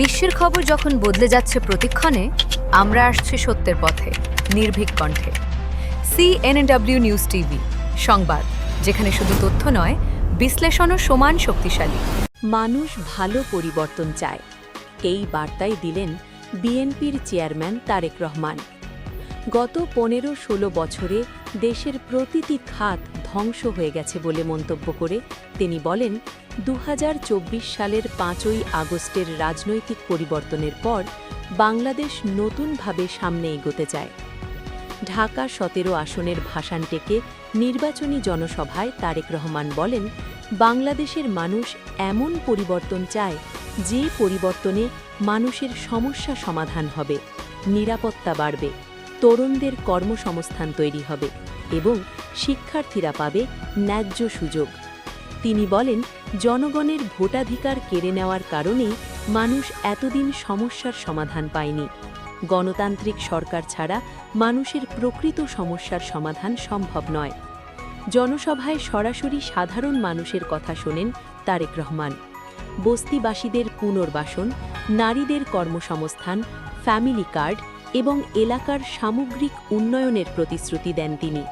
বিশ্বের খবর যখন বদলে যাচ্ছে প্রতিক্ষণে, আমরা আসছি সত্যের পথে, নির্ভীক কণ্ঠে। সিএনএডব্লিউ নিউজ টিভি সংবাদ, যেখানে শুধু তথ্য নয়, বিশ্লেষণও সমান শক্তিশালী। মানুষ ভালো পরিবর্তন চায়। এই বার্তাই দিলেন বিএনপির চেয়ারম্যান তারেক রহমান। গত পনেরো ষোলো বছরে দেশের প্রতিটি খাত ধ্বংস হয়ে গেছে বলে মন্তব্য করে তিনি বলেন দু হাজার চব্বিশ সালের পাঁচই আগস্টের রাজনৈতিক পরিবর্তনের পর বাংলাদেশ নতুনভাবে সামনে এগোতে চায়। ঢাকা সতেরো আসনের ভাষণ টেকে নির্বাচনী জনসভায় তারেক রহমান বলেন, বাংলাদেশের মানুষ এমন পরিবর্তন চায় যে পরিবর্তনে মানুষের সমস্যা সমাধান হবে, নিরাপত্তা বাড়বে, তরুণদের কর্মসংস্থান তৈরি হবে। এবং শিক্ষার্থীরা পাবে ন্যায্য সুযোগ। তিনি বলেন, জনগণের ভোটাধিকার কেড়ে নেওয়ার কারণেই মানুষ এতদিন সমস্যার সমাধান পায়নি। গণতান্ত্রিক সরকার ছাড়া মানুষের প্রকৃত সমস্যার সমাধান সম্ভব নয়। জনসভায় সরাসরি সাধারণ মানুষের কথা শোনেন তারেক রহমান। বস্তিবাসীদের পুনর্বাসন, নারীদের কর্মসংস্থান, ফ্যামিলি কার্ড এবং এলাকার সামগ্রিক উন্নয়নের প্রতিশ্রুতি দেন তিনি।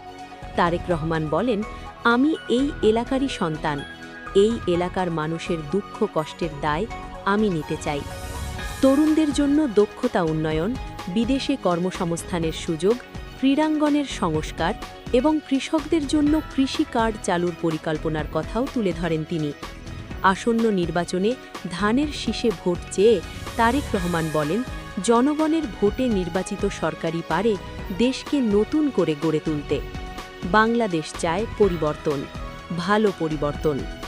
তারেক রহমান বলেন, আমি এই এলাকারই সন্তান। এই এলাকার মানুষের দুঃখ কষ্টের দায় আমি নিতে চাই। তরুণদের জন্য দক্ষতা উন্নয়ন, বিদেশে কর্মসংস্থানের সুযোগ, ক্রীড়াঙ্গনের সংস্কার এবং কৃষকদের জন্য কৃষি কার্ড চালুর পরিকল্পনার কথাও তুলে ধরেন তিনি। আসন্ন নির্বাচনে ধানের শীষে ভোট চেয়ে তারেক রহমান বলেন, জনগণের ভোটে নির্বাচিত সরকারি পারে দেশকে নতুন করে গড়ে তুলতে। বাংলাদেশ চায় পরিবর্তন ভালো পরিবর্তন।